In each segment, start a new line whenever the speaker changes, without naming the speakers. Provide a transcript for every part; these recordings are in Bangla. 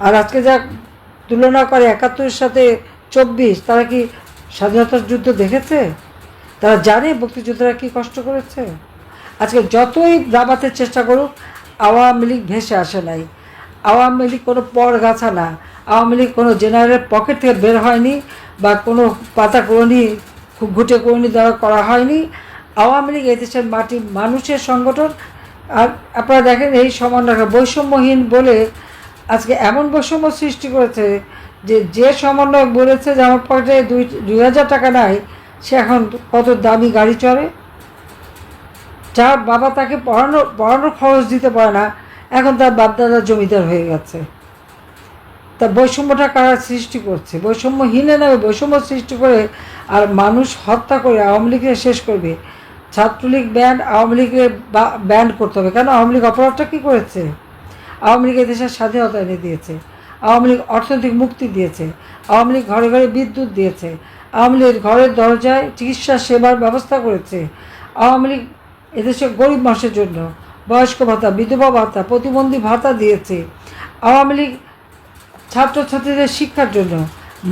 আর আজকে যা তুলনা করে একাত্তরের সাথে চব্বিশ, তারা কি স্বাধীনতার যুদ্ধ দেখেছে? তারা জানে মুক্তিযোদ্ধারা কি কষ্ট করেছে? আজকে যতই দাবাতে চেষ্টা করুক, আওয়ামী লীগ ভেসে আসে নাই। আওয়ামী লীগ কোনো পর গাছা না। আওয়ামী লীগ কোনো জেনারেলের পকেট থেকে বের হয়নি বা কোনো পাতা করণি খুব ঘুটে করণি দেওয়া করা হয়নি। আওয়ামী লীগ এদেশের মাটি মানুষের সংগঠন। আর আপনারা দেখেন এই সমন্বয় বৈষম্যহীন বলে আজকে এমন বৈষম্য সৃষ্টি করেছে যে যে সমন্বয়ক বলেছে যে আমার পকেটে দুই দুই হাজার টাকা নাই, সে এখন কত দামি গাড়ি চড়ে? যার বাবা তাকে পড়ানো, পড়ানোর খরচ দিতে পারে না, এখন তার বাপদাদা জমিদার হয়ে গেছে। তা বৈষম্যটা কারা সৃষ্টি করছে? বৈষম্যহীনে নামে বৈষম্য সৃষ্টি করে আর মানুষ হত্যা করে আওয়ামী লীগকে শেষ করবে। ছাত্রলীগ ব্যান্ড আওয়ামী লীগের ব্যান্ড করতে হবে। কেন? আওয়ামী লীগ অপরাধটা কী করেছে? আওয়ামী লীগ দেশের স্বাধীনতা এনে দিয়েছে। আওয়ামী লীগ অর্থনৈতিক মুক্তি দিয়েছে। আওয়ামী লীগ ঘরে ঘরে বিদ্যুৎ দিয়েছে। আওয়ামী লীগ ঘরের দরজায় চিকিৎসা সেবার ব্যবস্থা করেছে। আওয়ামী লীগ এদেশের গরিব মানুষের জন্য বয়স্ক ভাতা, বিধবা ভাতা, প্রতিবন্ধী ভাতা দিয়েছে। আওয়ামী লীগ ছাত্রছাত্রীদের শিক্ষার জন্য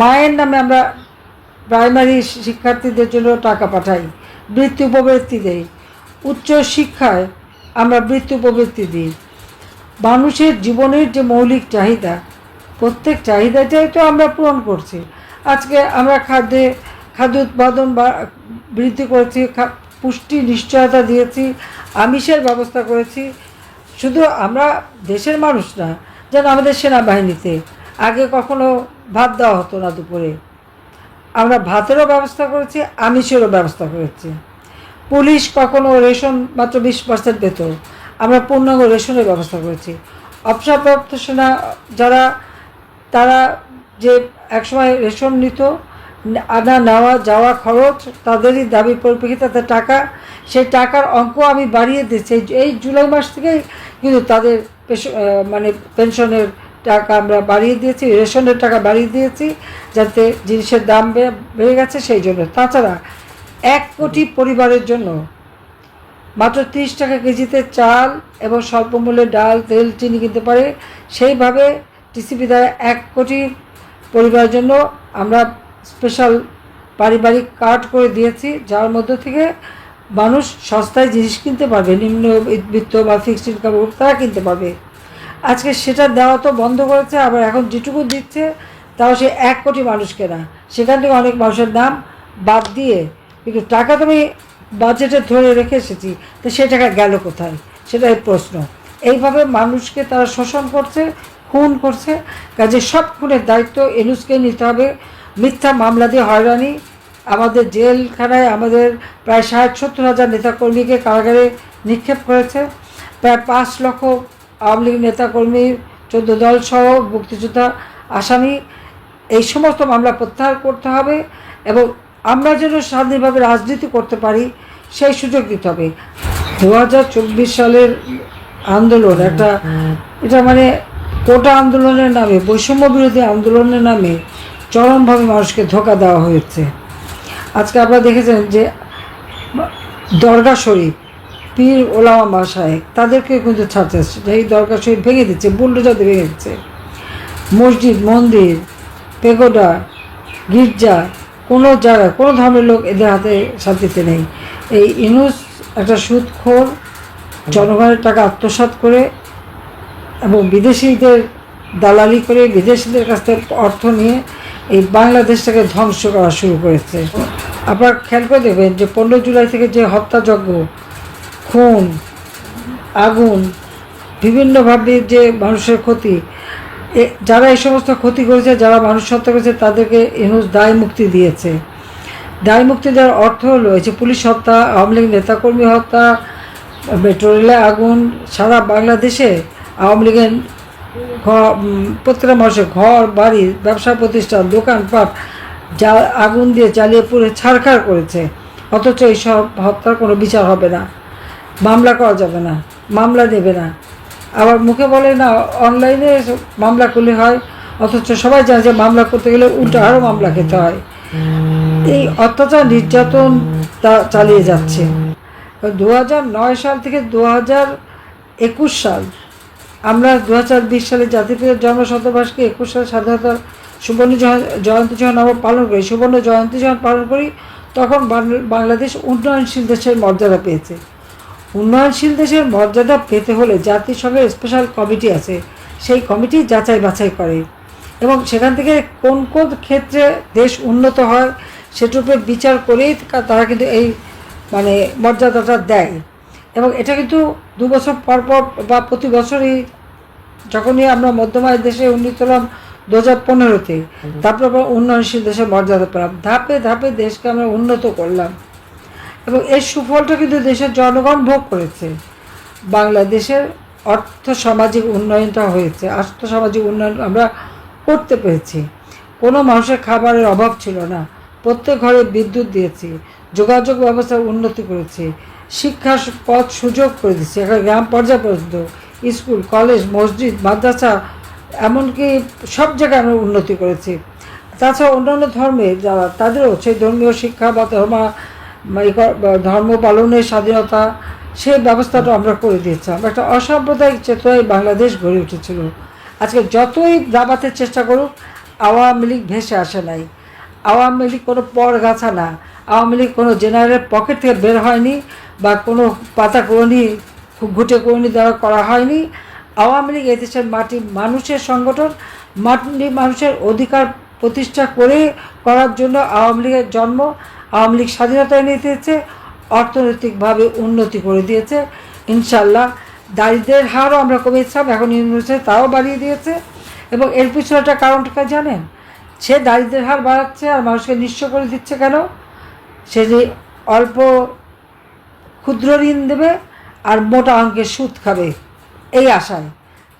মায়ের নামে আমরা প্রাইমারি শিক্ষার্থীদের জন্য টাকা পাঠাই, বৃত্তি উপবৃত্তি দেই। উচ্চ শিক্ষায় আমরা বৃত্তি উপবৃত্তি দিই। মানুষের জীবনের যে মৌলিক চাহিদা, প্রত্যেক চাহিদাটাই তো আমরা পূরণ করছি। আজকে আমরা খাদ্যে, খাদ্য উৎপাদন বৃদ্ধি করেছি পুষ্টি নিশ্চয়তা দিয়েছি, আমিষের ব্যবস্থা করেছি। শুধু আমরা দেশের মানুষ না, যেন আমাদের সেনাবাহিনীতে আগে কখনো ভাত দেওয়া হতো না দুপুরে। আমরা ভাতেরও ব্যবস্থা করেছি, আমিষেরও ব্যবস্থা করেছি। পুলিশ কখনো রেশন মাত্র বিশ পার্সেন্ট পেত। আমরা পূর্ণাঙ্গ রেশনের ব্যবস্থা করেছি। অবসরপ্রাপ্ত সেনা যারা, তারা যে একসময় রেশন নিত, আনা, নেওয়া, যাওয়া খরচ, তাদেরই দাবি পরিপ্রেক্ষিতে তাদের টাকা, সেই টাকার অঙ্ক আমি বাড়িয়ে দিচ্ছি এই- জুলাই মাস থেকেই কিন্তু তাদের মানে পেনশনের টাকা আমরা বাড়িয়ে দিয়েছি, রেশনের টাকা বাড়িয়ে দিয়েছি, যাতে জিনিসের দাম বেড়ে গেছে সেই জন্য। তাছাড়া এক কোটি পরিবারের জন্য মাত্র তিরিশ টাকা কেজিতে চাল এবং স্বল্পমূল্যে ডাল, তেল, চিনি কিনতে পারে। সেইভাবে টিসিপি দ্বারা এক কোটি পরিবারের জন্য আমরা স্পেশাল পারিবারিক কার্ড করে দিয়েছি, যার মধ্য থেকে মানুষ সস্তায় জিনিস কিনতে পারবে, নিম্ন বৃত্ত বা ফিক্সড ইনকাম তারা কিনতে পারবে। আজকে সেটা দেওয়া তো বন্ধ করেছে, আবার এখন যেটুকু দিচ্ছে, তাও সে এক কোটি মানুষকে না সেখান থেকে অনেক মানুষের নাম বাদ দিয়ে, কিন্তু টাকা তুমি বাজেটে ধরে রেখে এসেছি, তো সে টাকা গেল কোথায়? সেটাই প্রশ্ন। এইভাবে মানুষকে তারা শোষণ করছে, খুন করছে। কাজে সব খুনের দায়িত্ব এনুসকে নিতে হবে। মিথ্যা মামলা দিয়ে হয়রানি। আমাদের জেলখানায় আমাদের প্রায় ষাট সত্তর হাজার নেতাকর্মীকে কারাগারে নিক্ষেপ করেছে। প্রায় পাঁচ লক্ষ আওয়ামী লীগ নেতাকর্মী, চোদ্দ দল সহ মুক্তিযোদ্ধা, আসামি, এই সমস্ত মামলা প্রত্যাহার করতে হবে এবং আমরা যেন স্বাধীনভাবে রাজনীতি করতে পারি, সেই সুযোগ দিতে হবে। দু হাজার চব্বিশ সালের আন্দোলন, একটা এটা মানে কোটা আন্দোলনের নামে বৈষম্য বিরোধী আন্দোলনের নামে চরমভাবে মানুষকে ধোকা দেওয়া হয়েছে। আজকে আপনারা দেখেছেন যে দরগা শরীফ, পীর ওলামা মাসায় তাদেরকে কিন্তু ছাড়তে এই দরগা শরীফ ভেঙে দিচ্ছে বুল্ডোজাতে ভেঙে দিচ্ছে। মসজিদ, মন্দির, পেগোডা, গির্জা কোনো জায়গায়, কোনো ধর্মের লোক এদের হাতে শান্তিতে নেই। এই ইনুস একটা সুদখোর, জনগণের টাকা আত্মসাৎ করে এবং বিদেশিদের দালালি করে বিদেশিদের কাছ থেকে অর্থ নিয়ে এই বাংলাদেশটাকে ধ্বংস করা শুরু করেছে। আপনারা খেয়াল করে দেখবেন যে পনেরো জুলাই থেকে যে হত্যাযজ্ঞ, খুন, আগুন বিভিন্নভাবে যে মানুষের ক্ষতি যারা এই সমস্ত ক্ষতি করেছে, যারা মানুষ হত্যা করেছে, তাদেরকে এনুস দায় মুক্তি দিয়েছে। দায় মুক্তি দেওয়ার অর্থ যে পুলিশ হত্যা, আওয়ামী লীগ নেতাকর্মী হত্যা, মেট্রো রেলে আগুন, সারা বাংলাদেশে আওয়ামী লীগের প্রত্যেকটা মানুষের ঘর, বাড়ি, ব্যবসা প্রতিষ্ঠান, দোকানপাট, যা আগুন দিয়ে জ্বালিয়ে পুড়ে ছাড়খাড় করেছে। অথচ এইসব হত্যার কোনো বিচার হবে না। মামলা করা যাবে না। মামলা নেবে না। আবার মুখে বলে না অনলাইনে মামলা করলে হয়, অথচ সবাই জানে যে মামলা করতে গেলে উল্টো আরও মামলা খেতে হয়। এই অত্যাচার নির্যাতন তা চালিয়ে যাচ্ছে। দু নয় সাল থেকে দু একুশ সাল, আমরা দু হাজার বিশ সালে জাতিপিতার জন্ম শতবার্ষিকী একুশ সালে স্বাধীনতা সুবর্ণ জয়- জয়ন্তী যখন আমরা পালন করি, সুবর্ণ জয়ন্তী যখন পালন করি, তখন বাংলাদেশ উন্নয়নশীল দেশের মর্যাদা পেয়েছে। উন্নয়নশীল দেশের মর্যাদা পেতে হলে জাতিসংঘের স্পেশাল কমিটি আছে। সেই কমিটি যাচাই বাছাই করে। এবং সেখান থেকে কোন কোন ক্ষেত্রে দেশ উন্নত হয় সেটার উপরে বিচার করেই তারা কিন্তু এই মানে মর্যাদাটা দেয়। এবং এটা কিন্তু দু বছর পর পর বা প্রতি বছরই যখনই আমরা মধ্যমায় দেশে উন্নীত হলাম দু হাজার পনেরোতে তারপর উন্নয়নশীল দেশের মর্যাদা পেলাম। ধাপে ধাপে দেশকে আমরা উন্নত করলাম। এবং এর সুফলটা কিন্তু দেশের জনগণ ভোগ করেছে। বাংলাদেশের অর্থ সামাজিক উন্নয়নটা হয়েছে আর্থ সামাজিক উন্নয়ন আমরা করতে পেরেছি। কোনো মানুষের খাবারের অভাব ছিল না। প্রত্যেক ঘরে বিদ্যুৎ দিয়েছি, যোগাযোগ ব্যবস্থার উন্নতি করেছি, শিক্ষার পথ সুযোগ করে দিচ্ছি এখন গ্রাম পর্যায় পর্যন্ত, স্কুল, কলেজ, মসজিদ, মাদ্রাসা, এমনকি সব জায়গায় আমরা উন্নতি করেছি। তাছাড়া অন্যান্য ধর্মের যারা, তাদেরও সেই ধর্মীয় শিক্ষা বা ধর্মা ধর্ম পালনের স্বাধীনতা, সেই ব্যবস্থাটা আমরা করে দিয়েছিলাম একটা অসাম্প্রদায়িক চেতনায় বাংলাদেশ গড়ে উঠেছিল। আজকে যতই দাবাতে চেষ্টা করুক, আওয়ামী লীগ ভেসে আসে নাই। আওয়ামী লীগ কোনো পরগাছা না। আওয়ামী লীগ কোনো জেনারেলের পকেট থেকে বের হয়নি, বা কোনো পাতা করণি ঘুটে করণি দ্বারা করা হয়নি। আওয়ামী লীগ এদেশের মাটি মানুষের সংগঠন, মাটি মানুষের অধিকার প্রতিষ্ঠা করে করার জন্য আওয়ামী লীগের জন্ম, আওয়ামী লীগ স্বাধীনতা এনে দিয়েছে, অর্থনৈতিকভাবে উন্নতি করে দিয়েছে। ইনশাল্লাহ দারিদ্রের হারও আমরা কমিয়েছিলাম এখন ইউনিভার্সিটি তাও বাড়িয়ে দিয়েছে। এবং এর পিছনে একটা কারণটা জানেন? সে দারিদ্রের হার বাড়াচ্ছে আর মানুষকে নিঃস্ব করে দিচ্ছে কেন? সে যে অল্প ক্ষুদ্র ঋণ দেবে আর মোটা অঙ্কের সুদ খাবে, এই আশায়।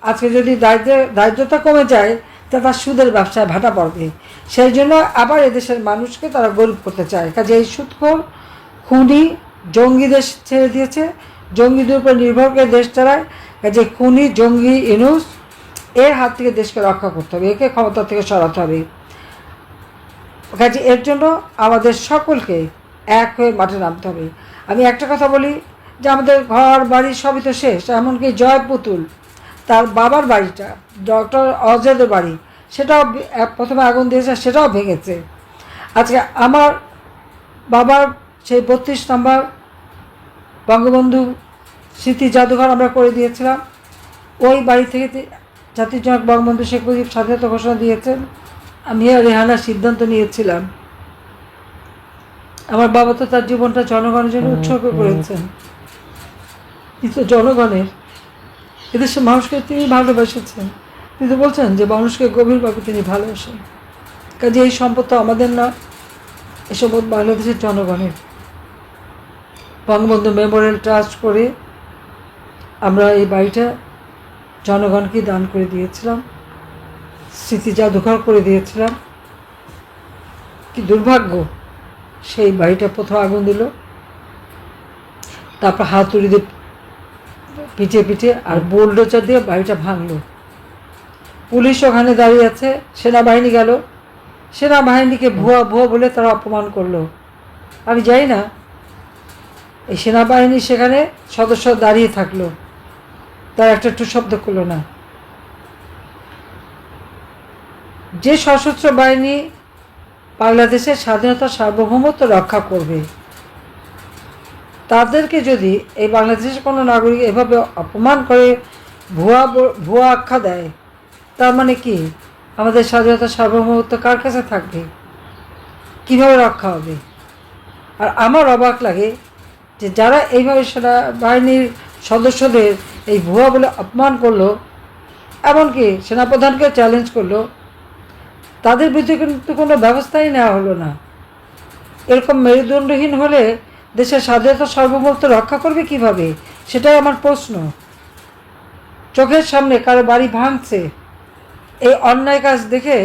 আজকে যদি দারিদ্র, দারিদ্রতা কমে যায় তার সুদের ব্যবসায় ভাটা পড়বে। সেই জন্য আবার এদেশের মানুষকে তারা গরিব করতে চায়। কাজে এই সুদখোর খুনি জঙ্গি দেশ ছেড়ে দিয়েছে। জঙ্গিদের উপর নির্ভর করে দেশ চালায়। কাজে খুনি, জঙ্গি, ইনুস, এর হাত থেকে দেশকে রক্ষা করতে হবে। একে ক্ষমতা থেকে সরাতে হবে। কাজে এর জন্য আমাদের সকলকে এক হয়ে মাঠে নামতে হবে। আমি একটা কথা বলি যে আমাদের ঘর, বাড়ি সবই তো শেষ। এমনকি জয় পুতুল তার বাবার বাড়িটা, ডক্টর অজয়ের বাড়ি, সেটাও প্রথমে আগুন দিয়েছে, সেটাও ভেঙেছে। আজকে আমার বাবার সেই বত্রিশ নম্বর বঙ্গবন্ধু স্মৃতি জাদুঘর আমরা করে দিয়েছিলাম। ওই বাড়ি থেকে জাতির জনক বঙ্গবন্ধু শেখ মুজিব স্বাধীনতা ঘোষণা দিয়েছেন। আমি আর রেহানার সিদ্ধান্ত নিয়েছিলাম। আমার বাবা তো তার জীবনটা জনগণের জন্য উৎসর্গ করেছেন। কিন্তু জনগণের এদেশের মানুষকে তিনি ভালোবেসেছেন। কিন্তু বলছেন যে মানুষকে গভীরভাবে তিনি ভালোবাসেন। কাজে এই সম্পদ তো আমাদের না, এ সম্পদ বাংলাদেশের জনগণের। বঙ্গবন্ধু মেমোরিয়াল ট্রাস্ট করে আমরা এই বাড়িটা জনগণকে দান করে দিয়েছিলাম, স্মৃতি জাদুঘর করে দিয়েছিলাম। কি দুর্ভাগ্য, সেই বাড়িটা প্রথম আগুন দিল। তারপর হাতুড়ি দিয়ে পিঠে পিঠে আর বোল্ডোচার দিয়ে বাড়িটা ভাঙলো। পুলিশ ওখানে দাঁড়িয়ে আছে, সেনাবাহিনী গেল। সেনাবাহিনীকে ভুয়া ভুয়া বলে তারা অপমান করল। আমি যাই না, এই সেনাবাহিনী সেখানে সদস্য দাঁড়িয়ে থাকল। তার একটা একটু শব্দ করল না। যে সশস্ত্র বাহিনী বাংলাদেশের স্বাধীনতা সার্বভৌমত্ব রক্ষা করবে তাদেরকে যদি এই বাংলাদেশের কোনো নাগরিক এভাবে অপমান করে, ভুয়া ভুয়া আখ্যা দেয়, তার মানে কি? আমাদের স্বাধীনতা সার্বভৌমত্ব কার কাছে থাকবে? কীভাবে রক্ষা হবে? আর আমার অবাক লাগে যে যারা এইভাবে সেনাবাহিনীর সদস্যদের এই ভুয়া বলে অপমান করল, এমনকি সেনাপ্রধানকে চ্যালেঞ্জ করল, তাদের বিরুদ্ধে কিন্তু কোনো ব্যবস্থাই নেওয়া হলো না। এরকম মেরুদণ্ডহীন হলে দেশের স্বাধীনতা সার্বভৌমত্ব রক্ষা করবে কীভাবে? সেটাই আমার প্রশ্ন। চোখের সামনে কারও বাড়ি ভাঙছে, এই অন্যায় কাজ দেখে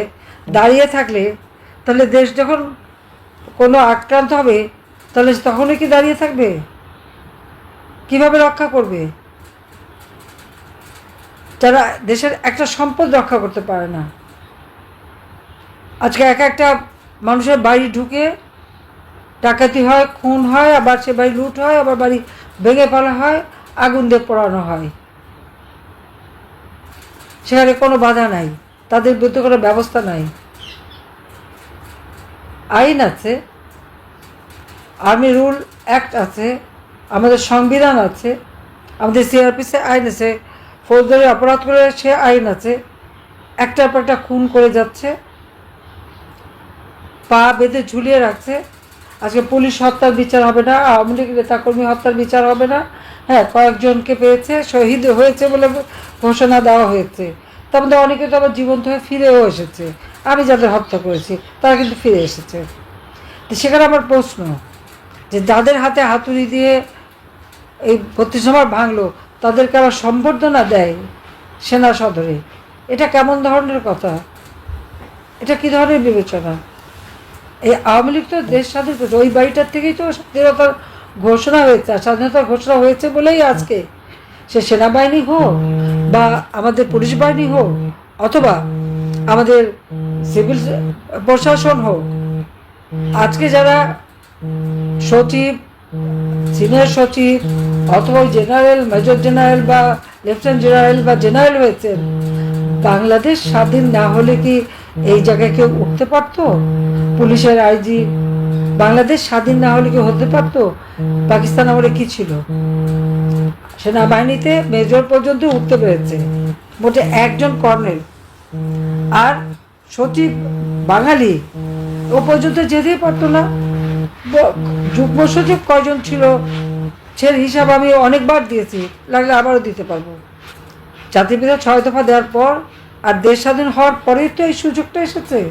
দাঁড়িয়ে থাকলে, তাহলে দেশ যখন কোনো আক্রান্ত হবে, তাহলে তখনই কি দাঁড়িয়ে থাকবে? কীভাবে রক্ষা করবে? যারা দেশের একটা সম্পদ রক্ষা করতে পারে না। আজকে এক একটা মানুষের বাড়ি ঢুকে ডাকাতি হয়, খুন হয়, আবার সে বাড়ি লুট হয়, আবার বাড়ি ভেঙে ফেলা হয়, আগুন দিয়ে পোড়ানো হয়। সেখানে কোনো বাধা নাই, তাদের বিরুদ্ধে কোনো ব্যবস্থা নাই। আইন আছে, আর্মি রুল অ্যাক্ট আছে, আমাদের সংবিধান আছে, আমাদের সিআরপিসি আইন আছে, ফৌজদারি অপরাধ করে সে আইন আছে, একটার পর একটা খুন করে যাচ্ছে, পা বেঁধে ঝুলিয়ে রাখছে আজকে পুলিশ হত্যার বিচার হবে না, আওয়ামী লীগ নেতাকর্মী হত্যার বিচার হবে না। হ্যাঁ কয়েকজনকে পেয়েছে, শহীদ হয়েছে বলে ঘোষণা দেওয়া হয়েছে। তার মধ্যে অনেকে তো আবার জীবন্ত হয়ে ফিরেও এসেছে। আমি যাদের হত্যা করেছি, তারা কিন্তু ফিরে এসেছে। তো সেখানে আমার প্রশ্ন, যে যাদের হাতে হাতুড়ি দিয়ে এই নম্বর ভাঙলো, তাদেরকে আবার সম্বর্ধনা দেয় সেনা সদরে? এটা কেমন ধরনের কথা? এটা কি ধরনের বিবেচনা? এই আওয়ামী লীগ তো দেশ স্বাধীন ওই বাড়িটার থেকেই তো স্বাধীনতার ঘোষণা হয়েছে, আর স্বাধীনতার ঘোষণা হয়েছে বলেই আজকে। সে সেনাবাহিনী হোক বা আমাদের পুলিশ বাহিনী হোক, অথবা আমাদের সিভিল প্রশাসন হোক, আজকে যারা সচিব, সিনিয়র সচিব, অথবা জেনারেল, মেজর জেনারেল বা লেফটেন্যান্ট জেনারেল বা জেনারেল হয়েছেন, বাংলাদেশ স্বাধীন না হলে কি এই জায়গায় কেউ উঠতে পারতো? পুলিশের আইজি, বাংলাদেশ স্বাধীন না হলে কি হতে পারতো? পাকিস্তান আমলে কি ছিল? সেনাবাহিনীতে মেজর পর্যন্ত উঠতে পেরেছে। মোটে একজন কর্নেল। আর সচিব বাঙালি, ও পর্যন্ত যেতেই পারতো না। যুগ্ম সচিব কয়জন ছিল? সে হিসাব আমি অনেকবার দিয়েছি। লাগলে আবারও দিতে পারব। জাতিপিতা ছয় দফা দেওয়ার পর আর দেশ স্বাধীন হওয়ার পরেই তো এই সুযোগটা এসেছে।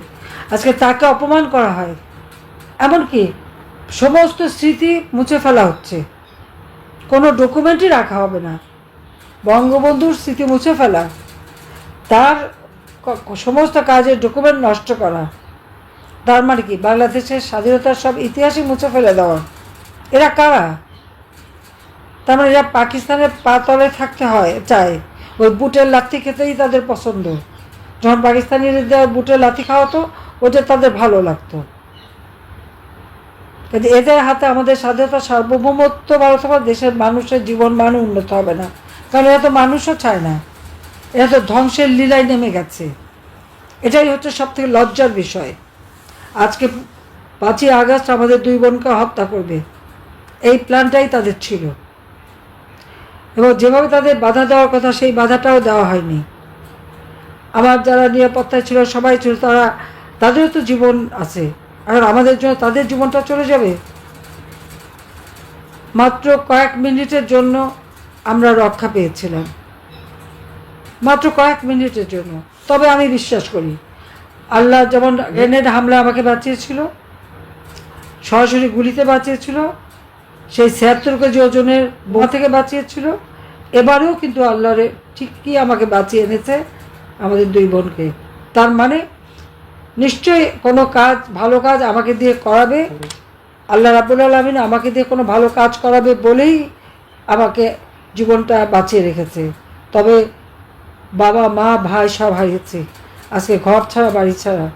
আজকে তাকে অপমান করা হয়। এমনকি সমস্ত স্মৃতি মুছে ফেলা হচ্ছে। কোনো ডকুমেন্টই রাখা হবে না। বঙ্গবন্ধুর স্মৃতি মুছে ফেলা। তার সমস্ত কাজের ডকুমেন্ট নষ্ট করা। তার মানে কি? বাংলাদেশের স্বাধীনতার সব ইতিহাসই মুছে ফেলে দেওয়া। এরা কারা? তার মানে এরা পাকিস্তানের পাতলে থাকতে হয়, চায়। ওই বুটের লাথি খেতেই তাদের পছন্দ। যখন পাকিস্তানিদের বুটের লাথি খাওয়াতো ওটা তাদের ভালো লাগতো। কিন্তু এদের হাতে আমাদের স্বাধীনতা সার্বভৌমত্ব ভারত দেশের মানুষের জীবন মান উন্নত হবে না। কারণ এরা তো মানুষও চায় না। এরা তো ধ্বংসের লীলায় নেমে গেছে। এটাই হচ্ছে সব থেকে লজ্জার বিষয়। আজকে পাঁচই আগস্ট আমাদের দুই বোনকে হত্যা করবে। এই প্ল্যানটাই তাদের ছিল। এবং যেভাবে তাদের বাধা দেওয়ার কথা, সেই বাধাটাও দেওয়া হয়নি। আমার যারা নিরাপত্তায় ছিল, সবাই ছিল, তারা, তাদেরও তো জীবন আছে। আর আমাদের জন্য তাদের জীবনটা চলে যাবে। মাত্র কয়েক মিনিটের জন্য আমরা রক্ষা পেয়েছিলাম। মাত্র কয়েক মিনিটের জন্য। তবে আমি বিশ্বাস করি, আল্লাহ যেমন গ্রেনেড হামলা আমাকে বাঁচিয়েছিল, সরাসরি গুলিতে বাঁচিয়েছিল, সেই ছিয়াত্তর কেজি ওজনের বোমা থেকে বাঁচিয়েছিল এবারেও কিন্তু আল্লাহরে ঠিকই আমাকে বাঁচিয়ে এনেছে আমাদের দুই বোনকে। তার মানে নিশ্চয়ই কোনো কাজ, ভালো কাজ আমাকে দিয়ে করাবে। আল্লাহ রাবুল আলমিন আমাকে দিয়ে কোনো ভালো কাজ করাবে বলেই আমাকে জীবনটা বাঁচিয়ে রেখেছে। তবে বাবা, মা, ভাই সব হারিয়েছি। আজকে ঘর ছাড়া, বাড়ি ছাড়া।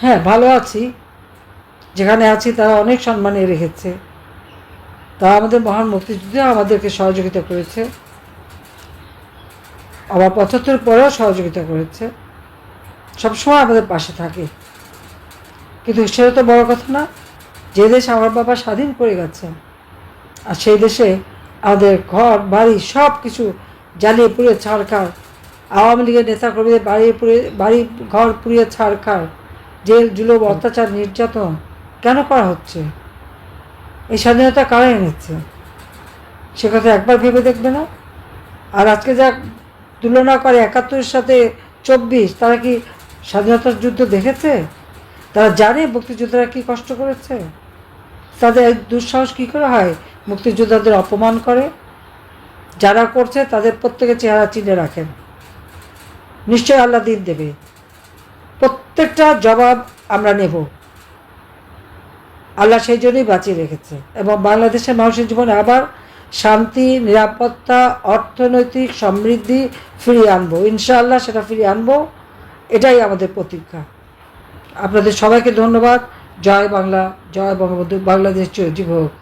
হ্যাঁ ভালো আছি। যেখানে আছি তারা অনেক সম্মানে রেখেছে। তারা আমাদের মহান মুক্তিযুদ্ধে আমাদেরকে সহযোগিতা করেছে। আবার পঁচাত্তর পরেও সহযোগিতা করেছে। সবসময় আমাদের পাশে থাকে। কিন্তু সেটা তো বড় কথা না। যে দেশ আমার বাবা স্বাধীন করে গেছে, আর সেই দেশে আমাদের ঘর, বাড়ি সব কিছু জ্বালিয়ে পুড়িয়ে ছাড়খাড় আওয়ামী লীগের নেতাকর্মীদের বাড়ি পুড়ে বাড়ি, ঘর পুড়িয়ে ছাড়খাড় জেল, জুলুম, অত্যাচার, নির্যাতন কেন করা হচ্ছে? এই স্বাধীনতা কারা এনেছে। সে কথা একবার ভেবে দেখবে না? আর আজকে যা তুলনা করে একাত্তরের সাথে চব্বিশ, তারা কি স্বাধীনতার যুদ্ধ দেখেছে? তারা জানে মুক্তিযোদ্ধারা কি কষ্ট করেছে? তাদের দুঃসাহস কী করে হয়? মুক্তিযোদ্ধাদের অপমান করে? যারা করছে, তাদের প্রত্যেকের চেহারা চিনে রাখেন। নিশ্চয় আল্লাহ দিন দেবে। প্রত্যেকটা জবাব আমরা নেব। আল্লাহ সেই জন্যই বাঁচিয়ে রেখেছে। এবং বাংলাদেশের মানুষের জীবনে আবার শান্তি, নিরাপত্তা, অর্থনৈতিক সমৃদ্ধি ফিরিয়ে আনব। ইনশাআল্লাহ সেটা ফিরিয়ে আনব। এটাই আমাদের প্রতিজ্ঞা আপনাদের সবাইকে ধন্যবাদ। জয় বাংলা, জয় বঙ্গবন্ধু, বাংলাদেশ চিরজীব হোক